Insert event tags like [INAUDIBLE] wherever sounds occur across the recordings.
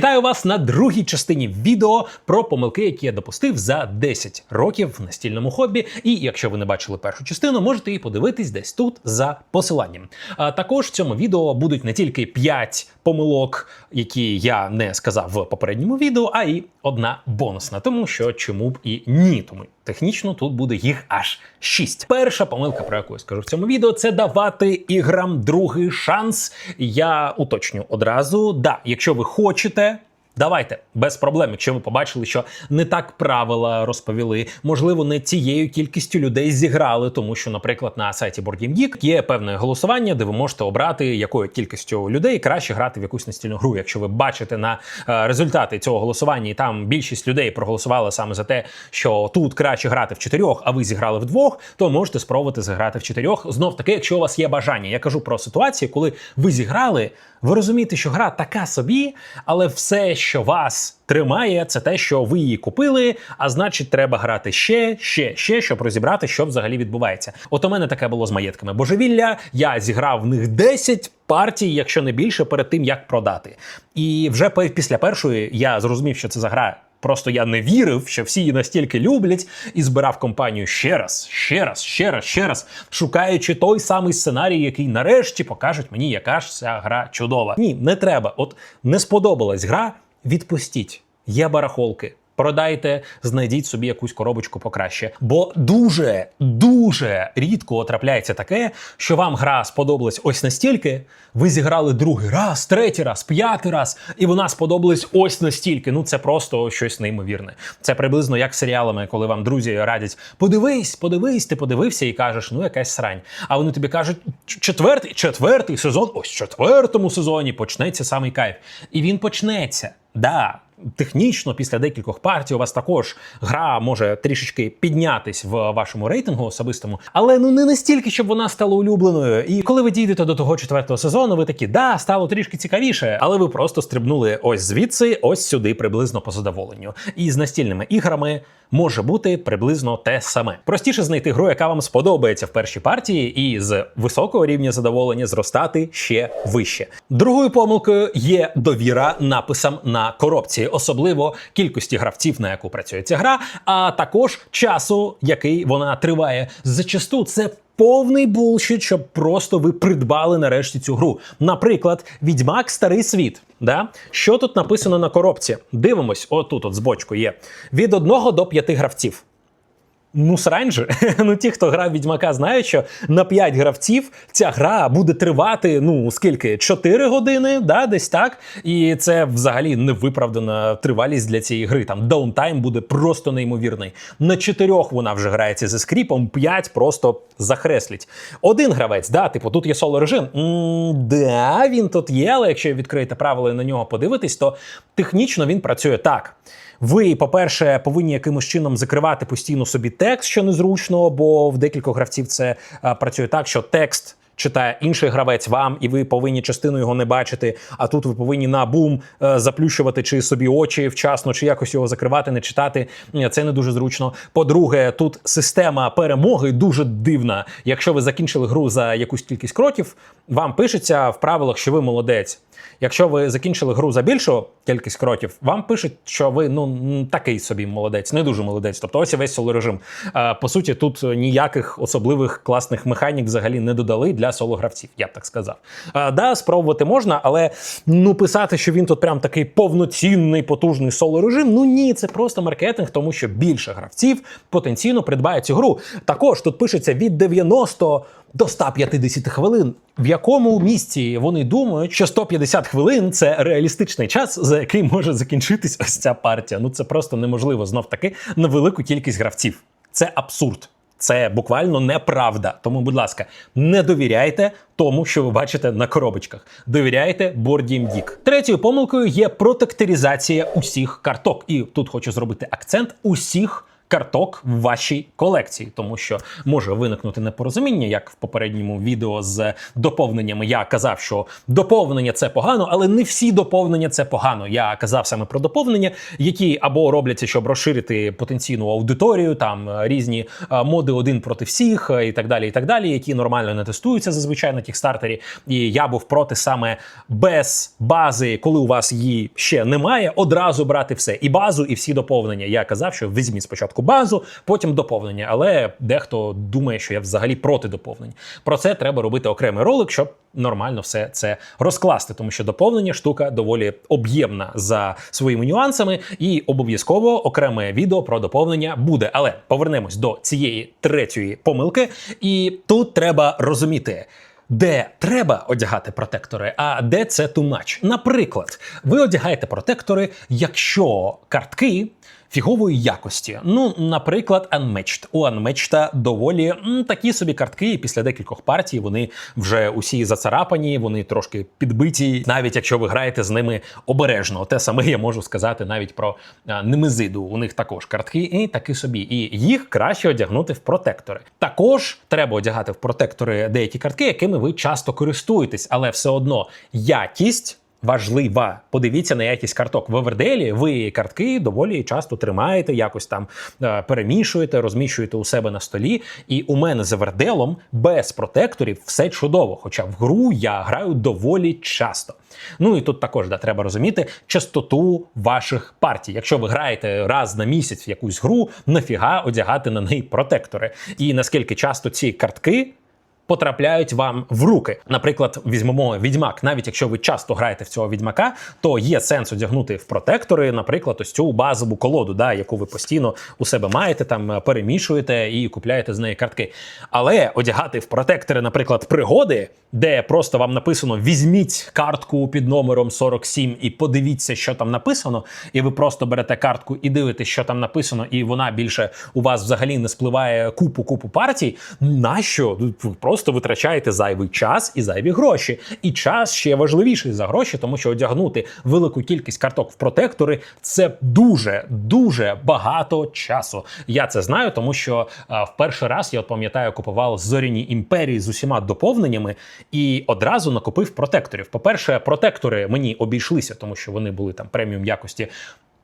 Вітаю вас на другій частині відео про помилки, які я допустив за 10 років в настільному хобі. І якщо ви не бачили першу частину, можете її подивитись десь тут за посиланням. А також в цьому відео будуть не тільки 5 помилок, які я не сказав в попередньому відео, а й одна бонусна, тому що чому б і ні. Тому технічно тут буде їх аж 6. Перша помилка, про яку я скажу в цьому відео, це давати іграм другий шанс. Я уточню одразу. Да, якщо ви хочете. Давайте без проблем, якщо ви побачили, що не так правила розповіли, можливо, не цією кількістю людей зіграли, тому що, наприклад, на сайті Board є певне голосування, де ви можете обрати, якою кількістю людей краще грати в якусь настільну гру. Якщо ви бачите на е, результати цього голосування, і там більшість людей проголосували саме за те, що тут краще грати в чотирьох, а ви зіграли в двох, то можете спробувати зіграти в чотирьох. Знов таки, якщо у вас є бажання. Я кажу про ситуацію, коли ви зіграли, ви розумієте, що гра така собі, але все, що вас тримає, це те, що ви її купили. А значить, треба грати ще, ще, ще, щоб розібрати, що взагалі відбувається. От у мене таке було з маєтками божевілля. Я зіграв в них 10 партій, якщо не більше, перед тим як продати. І вже після першої я зрозумів, що це за гра. Просто я не вірив, що всі її настільки люблять, і збирав компанію ще раз, ще раз, ще раз, ще раз, шукаючи той самий сценарій, який нарешті покажуть мені, яка ж ця гра чудова. Ні, не треба. От не сподобалась гра, відпустіть. Є барахолки. Продайте, знайдіть собі якусь коробочку покраще. Бо дуже, дуже рідко трапляється таке, що вам гра сподобалась ось настільки. Ви зіграли другий раз, третій раз, п'ятий раз, і вона сподобалась ось настільки. Ну це просто щось неймовірне. Це приблизно як серіалами, коли вам друзі радять: подивись, подивись, ти подивився і кажеш, ну якась срань. А вони тобі кажуть, четвертий, четвертий сезон, ось четвертому сезоні почнеться самий кайф. І він почнеться. Да, технічно, після декількох партій у вас також гра може трішечки піднятись в вашому рейтингу особистому, але ну не настільки, щоб вона стала улюбленою. І коли ви дійдете до того четвертого сезону, ви такі, да, стало трішки цікавіше, але ви просто стрибнули ось звідси, ось сюди, приблизно по задоволенню. І з настільними іграми. Може бути приблизно те саме. Простіше знайти гру, яка вам сподобається в першій партії, і з високого рівня задоволення зростати ще вище. Другою помилкою є довіра написам на коробці, особливо кількості гравців, на яку працює ця гра, а також часу, який вона триває. Зачасту це. Повний булшіт, щоб просто ви придбали нарешті цю гру. Наприклад, Відьмак Старий світ. Да? Що тут написано на коробці? Дивимось, отут, от з бочку є. Від 1 до 5 гравців. Ну, срань же. [LAUGHS] ну, ті, хто грав Відьмака, знають, що на 5 гравців ця гра буде тривати, ну, скільки? 4 години, да, десь так. І це взагалі невиправдана тривалість для цієї гри. Там даунтайм буде просто неймовірний. На 4 вона вже грається зі скріпом, 5 просто захреслить. Один гравець, да, типу, тут є соло режим. м да, він тут є, але якщо відкриєте правила і на нього подивитись, то технічно він працює так. Ви, по-перше, повинні якимось чином закривати постійно собі текст, що незручно, бо в декількох гравців це працює так, що текст. Читає інший гравець вам, і ви повинні частину його не бачити. А тут ви повинні на бум е, заплющувати чи собі очі вчасно, чи якось його закривати, не читати. Це не дуже зручно. По-друге, тут система перемоги дуже дивна. Якщо ви закінчили гру за якусь кількість кроків, вам пишеться в правилах, що ви молодець. Якщо ви закінчили гру за більшу кількість кроків, вам пишуть, що ви ну такий собі молодець, не дуже молодець. Тобто ось і весь соло режим. Е, По суті, тут ніяких особливих класних механік взагалі не додали для соло-гравців, я б так сказав. Е, Да, спробувати можна, але ну писати, що він тут прям такий повноцінний, потужний соло режим. Ну ні, це просто маркетинг, тому що більше гравців потенційно придбають цю гру. Також тут пишеться від 90 до 150 хвилин. В якому місці вони думають, що 150 хвилин це реалістичний час, за який може закінчитись ось ця партія. Ну це просто неможливо знов таки на велику кількість гравців. Це абсурд. Це буквально неправда. Тому, будь ласка, не довіряйте тому, що ви бачите на коробочках. Довіряйте Board Третьою помилкою є протекторизація усіх карток. І тут хочу зробити акцент усіх карток в вашій колекції, тому що може виникнути непорозуміння, як в попередньому відео з доповненнями. Я казав, що доповнення це погано, але не всі доповнення це погано. Я казав саме про доповнення, які або робляться, щоб розширити потенційну аудиторію, там е, різні е, моди один проти всіх е, і так далі, і так далі, які нормально не тестуються зазвичай на кікстартері. І я був проти саме без бази, коли у вас її ще немає, одразу брати все і базу, і всі доповнення. Я казав, що візьміть спочатку базу, потім доповнення. Але дехто думає, що я взагалі проти доповнень. Про це треба робити окремий ролик, щоб нормально все це розкласти, тому що доповнення штука доволі об'ємна за своїми нюансами, і обов'язково окреме відео про доповнення буде. Але повернемось до цієї третьої помилки, і тут треба розуміти. Де треба одягати протектори, а де це much. Наприклад, ви одягаєте протектори, якщо картки фігової якості. Ну, наприклад, Unmatched. У Unmatched доволі м, такі собі картки, і після декількох партій вони вже усі зацарапані, вони трошки підбиті, навіть якщо ви граєте з ними обережно. Те саме я можу сказати навіть про а, немезиду. У них також картки, і такі собі. І їх краще одягнути в протектори. Також треба одягати в протектори деякі картки, якими ви часто користуєтесь, але все одно якість важлива. Подивіться на якість карток. В Оверделі ви картки доволі часто тримаєте, якось там е, перемішуєте, розміщуєте у себе на столі. І у мене з Оверделом без протекторів все чудово. Хоча в гру я граю доволі часто. Ну і тут також да, треба розуміти частоту ваших партій. Якщо ви граєте раз на місяць в якусь гру, нафіга одягати на неї протектори. І наскільки часто ці картки потрапляють вам в руки. Наприклад, візьмемо відьмак. Навіть якщо ви часто граєте в цього відьмака, то є сенс одягнути в протектори, наприклад, ось цю базову колоду, да, яку ви постійно у себе маєте, там е, перемішуєте і купляєте з неї картки. Але одягати в протектори, наприклад, пригоди, де просто вам написано: візьміть картку під номером 47 і подивіться, що там написано, і ви просто берете картку і дивитесь, що там написано, і вона більше у вас взагалі не спливає купу купу партій. Нащо? Ви просто витрачаєте зайвий час і зайві гроші. І час ще важливіший за гроші, тому що одягнути велику кількість карток в протектори це дуже дуже багато часу. Я це знаю, тому що а, в перший раз я от пам'ятаю, купував зоряні імперії з усіма доповненнями і одразу накупив протекторів. По-перше, протектори мені обійшлися, тому що вони були там преміум якості.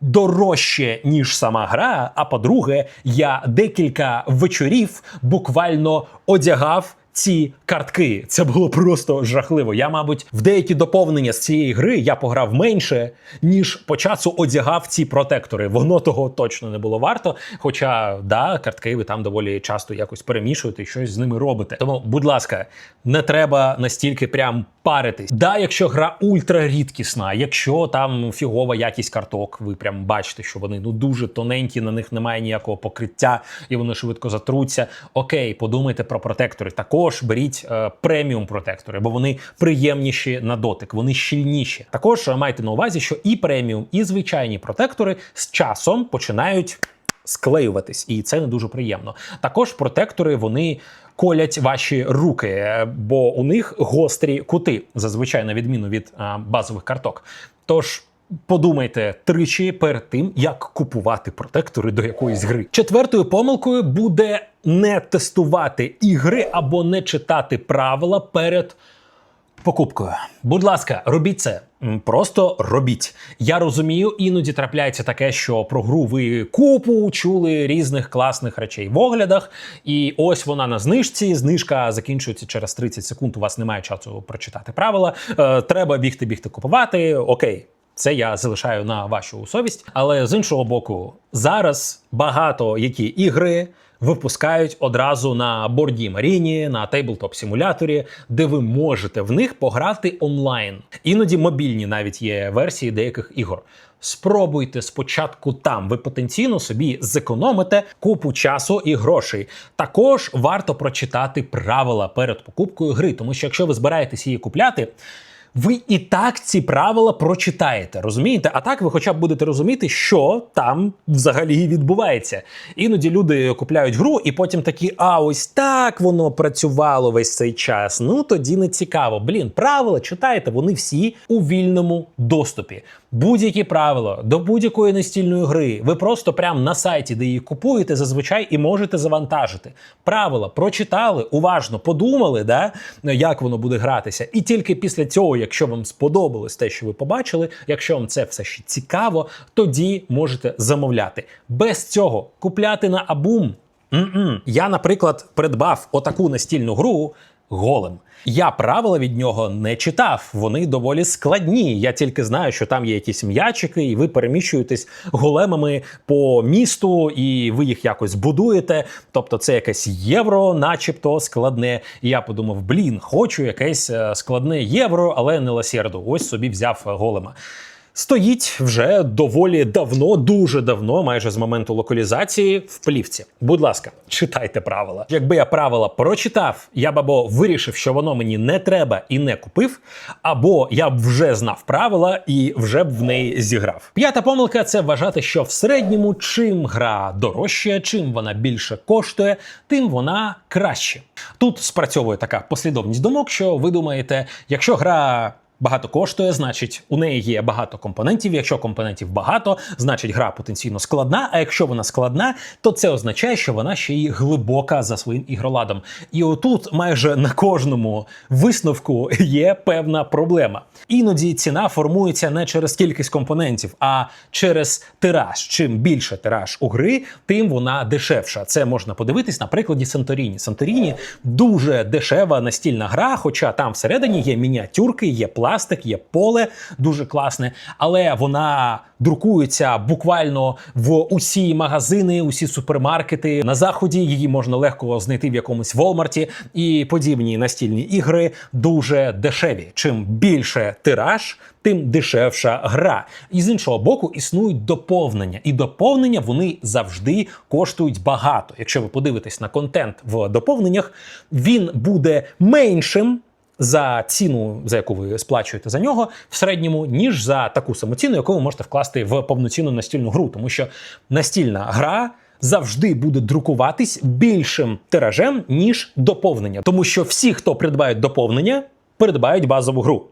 Дорожче ніж сама гра. А по-друге, я декілька вечорів буквально одягав ці картки. Це було просто жахливо. Я, мабуть, в деякі доповнення з цієї гри я пограв менше, ніж по часу одягав ці протектори. Воно того точно не було варто. Хоча, да, картки ви там доволі часто якось перемішуєте і щось з ними робите. Тому, будь ласка, не треба настільки прям паритись. Да, якщо гра ультрарідкісна, якщо там фігова якість карток, ви прям бачите, що вони ну дуже тоненькі, на них немає ніякого покриття і вони швидко затруться. Окей, подумайте про протектори. Також беріть е, преміум протектори, бо вони приємніші на дотик, вони щільніші. Також е, майте на увазі, що і преміум, і звичайні протектори з часом починають. Склеюватись, і це не дуже приємно. Також протектори вони колять ваші руки, е, бо у них гострі кути, зазвичай на відміну від базових карток. Тож. Подумайте тричі перед тим, як купувати протектори до якоїсь гри. Четвертою помилкою буде не тестувати ігри або не читати правила перед покупкою. Будь ласка, робіть це. Просто робіть. Я розумію, іноді трапляється таке, що про гру ви купу чули різних класних речей в оглядах, і ось вона на знижці. Знижка закінчується через 30 секунд. У вас немає часу прочитати правила. Е, треба бігти, бігти купувати. Окей. Це я залишаю на вашу совість. Але з іншого боку, зараз багато які ігри випускають одразу на борді Маріні, на тейблтоп симуляторі, де ви можете в них пограти онлайн. Іноді мобільні навіть є версії деяких ігор. Спробуйте спочатку там. Ви потенційно собі зекономите купу часу і грошей. Також варто прочитати правила перед покупкою гри, тому що якщо ви збираєтесь її купляти. Ви і так ці правила прочитаєте, розумієте? А так ви хоча б будете розуміти, що там взагалі відбувається. Іноді люди купляють гру, і потім такі: а ось так воно працювало весь цей час. Ну тоді не цікаво. Блін, правила читаєте, вони всі у вільному доступі. Будь-які правила до будь-якої настільної гри. Ви просто прямо на сайті, де її купуєте, зазвичай і можете завантажити. Правила прочитали, уважно подумали, да, як воно буде гратися. І тільки після цього, якщо вам сподобалось те, що ви побачили, якщо вам це все ще цікаво, тоді можете замовляти. Без цього купляти на Абум. Я, наприклад, придбав отаку настільну гру голем. Я правила від нього не читав. Вони доволі складні. Я тільки знаю, що там є якісь м'ячики, і ви переміщуєтесь големами по місту, і ви їх якось будуєте. Тобто, це якесь євро, начебто складне. І я подумав: блін, хочу якесь е, складне євро, але не ласєрду. Ось собі взяв е, голема. Стоїть вже доволі давно, дуже давно, майже з моменту локалізації в плівці. Будь ласка, читайте правила. Якби я правила прочитав, я б або вирішив, що воно мені не треба і не купив, або я б вже знав правила і вже б в неї зіграв. П'ята помилка це вважати, що в середньому чим гра дорожча, чим вона більше коштує, тим вона краще. Тут спрацьовує така послідовність думок, що ви думаєте, якщо гра багато коштує, значить у неї є багато компонентів. Якщо компонентів багато, значить гра потенційно складна. А якщо вона складна, то це означає, що вона ще й глибока за своїм ігроладом. І отут майже на кожному висновку є певна проблема. Іноді ціна формується не через кількість компонентів, а через тираж. Чим більше тираж у гри, тим вона дешевша. Це можна подивитись на прикладі Санторіні. Санторіні дуже дешева настільна гра, хоча там всередині є мініатюрки, є пластик, є поле дуже класне, але вона друкується буквально в усі магазини, усі супермаркети. На заході її можна легко знайти в якомусь Волмарті і подібні настільні ігри дуже дешеві. Чим більше тираж, тим дешевша гра. І з іншого боку, існують доповнення, і доповнення вони завжди коштують багато. Якщо ви подивитесь на контент в доповненнях, він буде меншим. За ціну, за яку ви сплачуєте за нього, в середньому, ніж за таку саму ціну, яку ви можете вкласти в повноцінну настільну гру, тому що настільна гра завжди буде друкуватись більшим тиражем, ніж доповнення, тому що всі, хто придбають доповнення, придбають базову гру.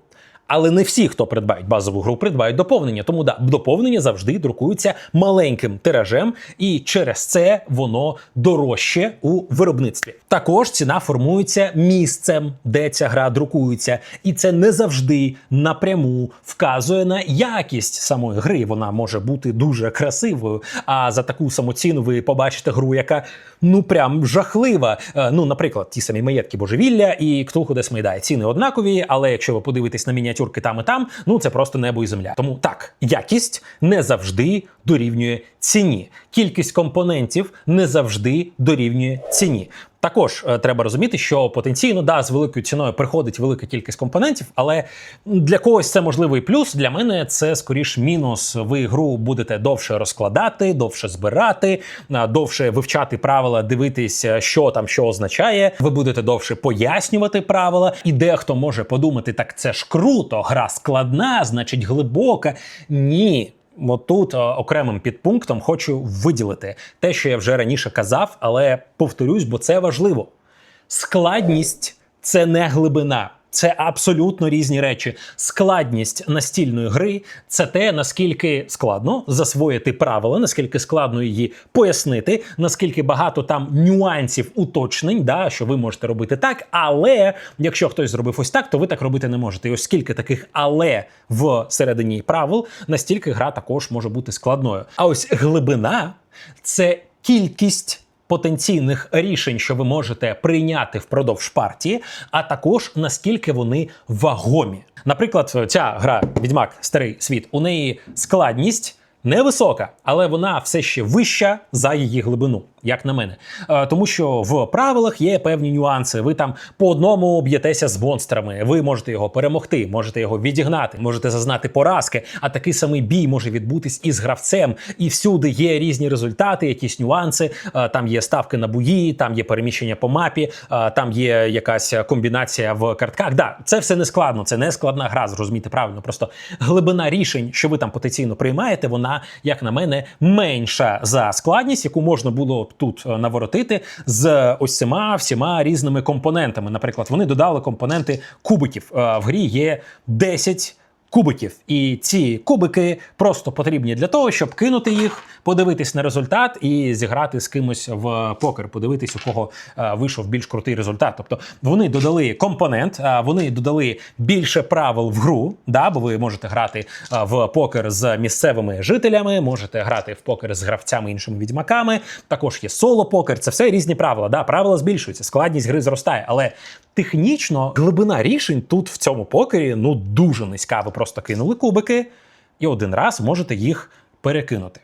Але не всі, хто придбають базову гру, придбають доповнення. Тому да, доповнення завжди друкуються маленьким тиражем, і через це воно дорожче у виробництві. Також ціна формується місцем, де ця гра друкується, і це не завжди напряму вказує на якість самої гри. Вона може бути дуже красивою. А за таку саму ціну ви побачите гру, яка ну прям жахлива. Е, Ну, наприклад, ті самі маєтки божевілля і Ктулху Десмейдай. Ціни однакові, але якщо ви подивитесь на мініатюрки там і там, ну це просто небо і земля. Тому так, якість не завжди дорівнює ціні. Кількість компонентів не завжди дорівнює ціні. Також е, треба розуміти, що потенційно да, з великою ціною приходить велика кількість компонентів, але для когось це можливий плюс. Для мене це скоріш мінус. Ви гру будете довше розкладати, довше збирати, е, довше вивчати правила, дивитись, е, що там що означає. Ви будете довше пояснювати правила, і дехто може подумати, так це ж круто, гра складна, значить глибока. Ні. Отут е, окремим підпунктом хочу виділити те, що я вже раніше казав, але повторюсь, бо це важливо. Складність це не глибина. Це абсолютно різні речі. Складність настільної гри це те, наскільки складно засвоїти правила, наскільки складно її пояснити, наскільки багато там нюансів, уточнень, да, що ви можете робити так. Але якщо хтось зробив ось так, то ви так робити не можете. І ось скільки таких але в середині правил, настільки гра також може бути складною. А ось глибина це кількість потенційних рішень, що ви можете прийняти впродовж партії, а також наскільки вони вагомі. Наприклад, ця гра Відьмак Старий світ, у неї складність невисока, але вона все ще вища за її глибину. Як на мене. Е, тому що в правилах є певні нюанси. Ви там по одному б'єтеся з монстрами. Ви можете його перемогти, можете його відігнати, можете зазнати поразки. А такий самий бій може відбутись із гравцем. І всюди є різні результати, якісь нюанси. Е, там є ставки на бої, там є переміщення по мапі, е, там є якась комбінація в картках. Да, це все не складно, це не складна гра, зрозуміти правильно. Просто глибина рішень, що ви там потенційно приймаєте, вона, як на мене, менша за складність, яку можна було тут е, наворотити з ось цими всіма різними компонентами. Наприклад, вони додали компоненти кубиків. Е, В грі є 10 кубиків, і ці кубики просто потрібні для того, щоб кинути їх, подивитись на результат і зіграти з кимось в покер, подивитись, у кого е, вийшов більш крутий результат. Тобто вони додали компонент, е, вони додали більше правил в гру. Да, бо ви можете грати е, в покер з місцевими жителями, можете грати в покер з гравцями іншими відьмаками. Також є соло покер. Це все різні правила. Да, правила збільшуються, складність гри зростає, але технічно глибина рішень тут в цьому покері ну дуже низька. Ви просто кинули кубики і один раз можете їх перекинути.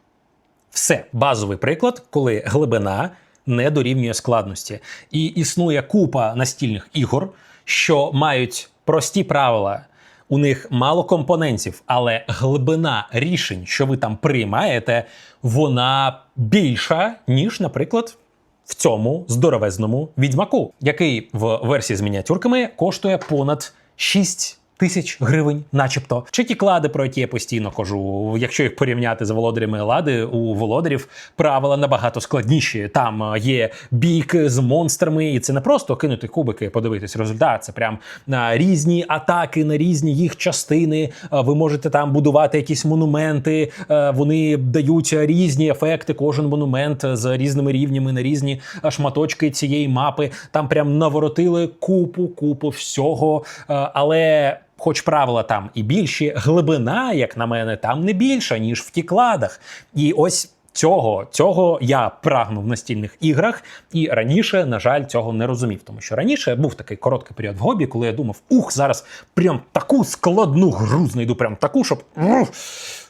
Все, базовий приклад, коли глибина не дорівнює складності. І існує купа настільних ігор, що мають прості правила. У них мало компонентів, але глибина рішень, що ви там приймаєте, вона більша, ніж, наприклад, в цьому здоровезному відьмаку, який в версії з мініатюрками коштує понад 6 тисяч гривень, начебто. Чи ті клади, про які я постійно кажу, якщо їх порівняти з володарями лади, у володарів правила набагато складніші. Там е, є бійки з монстрами, і це не просто кинути кубики, подивитись результат. Це прям на різні атаки, на різні їх частини. Е, Ви можете там будувати якісь монументи. е, Вони дають різні ефекти. Кожен монумент з різними рівнями на різні е, шматочки цієї мапи. Там прям наворотили купу, купу всього. Е, Але. Хоч правила там і більші, глибина, як на мене, там не більша, ніж в тікладах. І ось цього, цього я прагнув в настільних іграх, і раніше, на жаль, цього не розумів. Тому що раніше був такий короткий період в гобі, коли я думав, ух, зараз прям таку складну гру знайду, прям таку, щоб.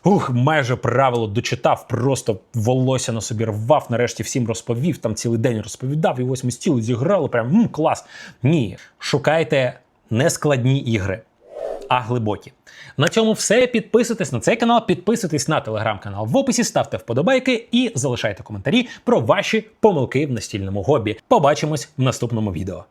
ух, майже правило дочитав, просто волосся на собі рвав, нарешті всім розповів, там цілий день розповідав, і ось ми стіли зіграли, прям м, клас. Ні, шукайте не складні ігри а глибокі. На цьому все. Підписуйтесь на цей канал, підписуйтесь на телеграм-канал в описі, ставте вподобайки і залишайте коментарі про ваші помилки в настільному хобі. Побачимось в наступному відео.